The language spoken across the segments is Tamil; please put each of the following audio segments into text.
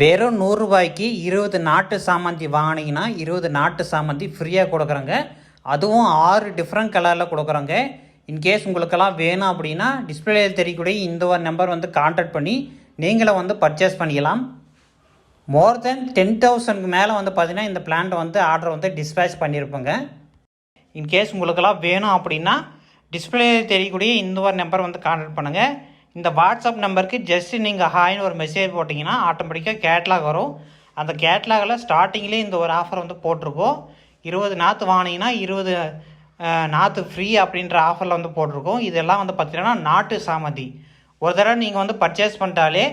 வெறும் நூறுரூபாய்க்கு இருபது நாட்டு சாமந்தி வாங்கினீங்கன்னா இருபது நாட்டு சாமந்தி ஃப்ரீயாக கொடுக்குறோங்க. அதுவும் ஆறு டிஃப்ரெண்ட் கலரில் கொடுக்குறோங்க. இன்கேஸ் உங்களுக்கெல்லாம் வேணும் அப்படின்னா டிஸ்பிளேயில் தெரியக்கூடிய இந்த ஒரு நம்பர் வந்து கான்டாக்ட் பண்ணி நீங்களும் வந்து பர்ச்சேஸ் பண்ணிக்கலாம். மோர் தென் டென் தௌசண்ட்க்கு மேலே வந்து பார்த்தீங்கன்னா இந்த பிளான்ட் வந்து ஆர்டர் வந்து டிஸ்பேச் பண்ணியிருப்போங்க. இன்கேஸ் உங்களுக்கெல்லாம் வேணும் அப்படின்னா டிஸ்பிளே தெரியக்கூடிய இந்த ஒரு நம்பர் வந்து கான்டாக்ட் பண்ணுங்கள் இந்த வாட்ஸ்அப் நம்பருக்கு ஜஸ்ட்டு நீங்கள் ஹாய்னு ஒரு மெசேஜ் போட்டிங்கன்னா ஆட்டோமேட்டிக்காக கேட்லாக் வரும். அந்த கேட்லாகில் ஸ்டார்டிங்லேயே இந்த ஒரு ஆஃபர் வந்து போட்டிருக்கோம். இருபது நாற்று வாங்கினீங்கன்னா இருபது நாற்று ஃப்ரீ அப்படின்ற ஆஃபரில் வந்து போட்டிருக்கோம். இதெல்லாம் வந்து பார்த்தீங்கன்னா நாட்டு சாமந்தி. ஒரு தடவை நீங்கள் வந்து பர்ச்சேஸ் பண்ணிட்டாலே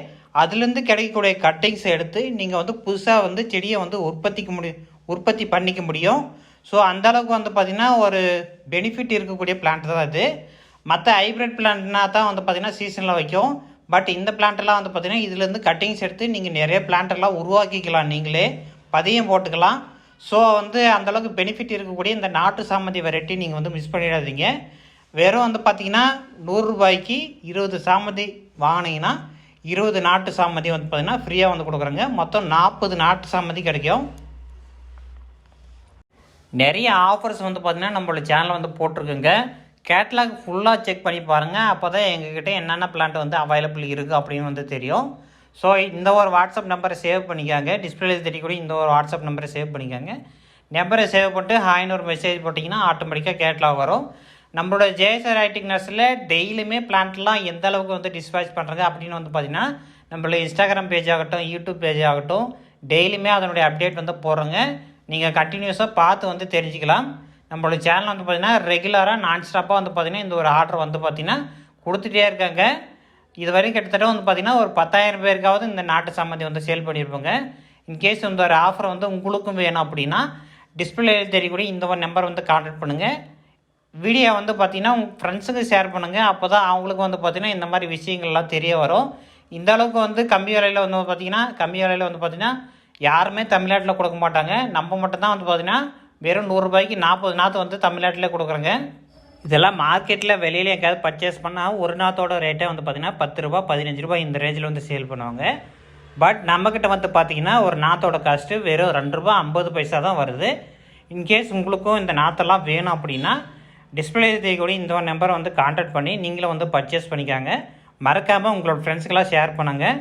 அதுலேருந்து கிடைக்கக்கூடிய கட்டிங்ஸ் எடுத்து நீங்கள் வந்து புதுசாக வந்து செடியை வந்து உற்பத்திக்கு முடியும் உற்பத்தி பண்ணிக்க முடியும். ஸோ அந்தளவுக்கு வந்து பார்த்திங்கன்னா ஒரு பெனிஃபிட் இருக்கக்கூடிய பிளான்ட் தான் அது. மற்ற ஹைப்ரிட் பிளான்ட்னா தான் வந்து பார்த்திங்கன்னா சீசனில் வைக்கும். பட் இந்த பிளான்ட்டெல்லாம் வந்து பார்த்திங்கன்னா இதுலேருந்து கட்டிங்ஸ் எடுத்து நீங்கள் நிறைய பிளான்ட்டெல்லாம் உருவாக்கிக்கலாம் நீங்களே. பதியம் போட்டுக்கலாம். ஸோ வந்து அந்தளவுக்கு பெனிஃபிட் இருக்கக்கூடிய இந்த நாட்டு சாமந்தி வெரைட்டி நீங்கள் வந்து மிஸ் பண்ணிடாதீங்க. வெறும் வந்து பார்த்தீங்கன்னா நூறுரூபாய்க்கு இருபது சாமந்தி வாங்கினீங்கன்னா இருபது நாட்டு சாமந்தி வந்து பார்த்தீங்கன்னா ஃப்ரீயாக வந்து கொடுக்குறாங்க. மொத்தம் நாற்பது நாட்டு சாமந்தி கிடைக்கும். நிறைய ஆஃபர்ஸ் வந்து பார்த்திங்கன்னா நம்மளோட சேனலில் வந்து போட்டிருக்குங்க. கேட்லாக் ஃபுல்லாக செக் பண்ணி பாருங்கள் அப்போ தான் எங்ககிட்ட என்னென்ன பிளான்ட் வந்து அவைலபிள் இருக்குது அப்படின்னு வந்து தெரியும். ஸோ இந்த ஒரு வாட்ஸ்அப் நம்பரை சேவ் பண்ணிக்காங்க. டிஸ்பிளேல தெரியக்கூடிய இந்த ஒரு வாட்ஸ்அப் நம்பரை சேவ் பண்ணிக்காங்க. நம்பரை சேவ் பண்ணிட்டு ஹாய்னு ஒரு மெசேஜ் போட்டிங்கன்னா ஆட்டோமேட்டிக்காக கேட்லாக் வரும். நம்மளோட ஜேஎஸ்ஆர் ஐடிக் நர்ஸில் டெய்லியுமே பிளான்ட்லாம் எந்த அளவுக்கு வந்து டிஸ்பேச் பண்ணுறாங்க அப்படின்னு வந்து பார்த்தீங்கன்னா நம்மளோட இன்ஸ்டாகிராம் பேஜ் ஆகட்டும் யூடியூப் பேஜ் ஆகட்டும் டெய்லியுமே அதனுடைய அப்டேட் வந்து போடுறோங்க. நீங்கள் கண்டினியூஸாக பார்த்து வந்து தெரிஞ்சுக்கலாம். நம்மளோட சேனல் வந்து பார்த்திங்கன்னா ரெகுலராக நான் ஸ்டாப்பாக வந்து பார்த்தீங்கன்னா இந்த ஒரு ஆர்டர் வந்து பார்த்தீங்கன்னா கொடுத்துட்டே இருக்காங்க. இது வரைக்கும் கிட்டத்தட்ட வந்து பார்த்தீங்கன்னா ஒரு பத்தாயிரம் பேருக்காவது இந்த நாட்டு சம்மந்தி வந்து சேல் பண்ணியிருப்போங்க இன்கேஸ் இந்த ஒரு ஆஃபர் வந்து உங்களுக்கும் வேணும் அப்படின்னா டிஸ்பிளே தெரியக்கூடிய இந்த ஒரு நம்பர் வந்து கான்டாக்ட் பண்ணுங்கள் வீடியோ வந்து பார்த்தீங்கன்னா உங்கள் ஃப்ரெண்ட்ஸுக்கு ஷேர் பண்ணுங்கள் அப்போ தான் அவங்களுக்கு வந்து பார்த்திங்கன்னா இந்த மாதிரி விஷயங்கள்லாம் தெரிய வரும். இந்த அளவுக்கு வந்து கம்மி விலையில் வந்து பார்த்தீங்கன்னா கம்மி விலையில் வந்து பார்த்திங்கன்னா யாருமே தமிழ்நாட்டில் கொடுக்க மாட்டாங்க. நம்ம மட்டும்தான் வந்து பார்த்தீங்கன்னா வெறும் நூறுரூபாய்க்கு நாற்பது நாற்று வந்து தமிழ்நாட்டிலே கொடுக்குறோங்க. இதெல்லாம் மார்க்கெட்டில் வெளியில் எங்கேயாவது பர்ச்சேஸ் பண்ணால் ஒரு நாத்தோட ரேட்டே வந்து பார்த்தீங்கன்னா பத்து ரூபா பதினஞ்சு ரூபாய் இந்த ரேஞ்சில் வந்து சேல் பண்ணுவாங்க. பட் நம்மக்கிட்ட வந்து பார்த்தீங்கன்னா ஒரு நாத்தோட காஸ்ட்டு வெறும் ரெண்டு ரூபா ஐம்பது பைசா தான் வருது. இன்கேஸ் உங்களுக்கும் இந்த நாத்தெல்லாம் வேணும் அப்படின்னா டிஸ்பிளே தேக்கூடிய இந்த நம்பரை வந்து கான்டாக்ட் பண்ணி நீங்களும் வந்து பர்ச்சேஸ் பண்ணிக்காங்க. மறக்காமல் உங்களோட ஃப்ரெண்ட்ஸுக்கெல்லாம் ஷேர் பண்ணுங்கள்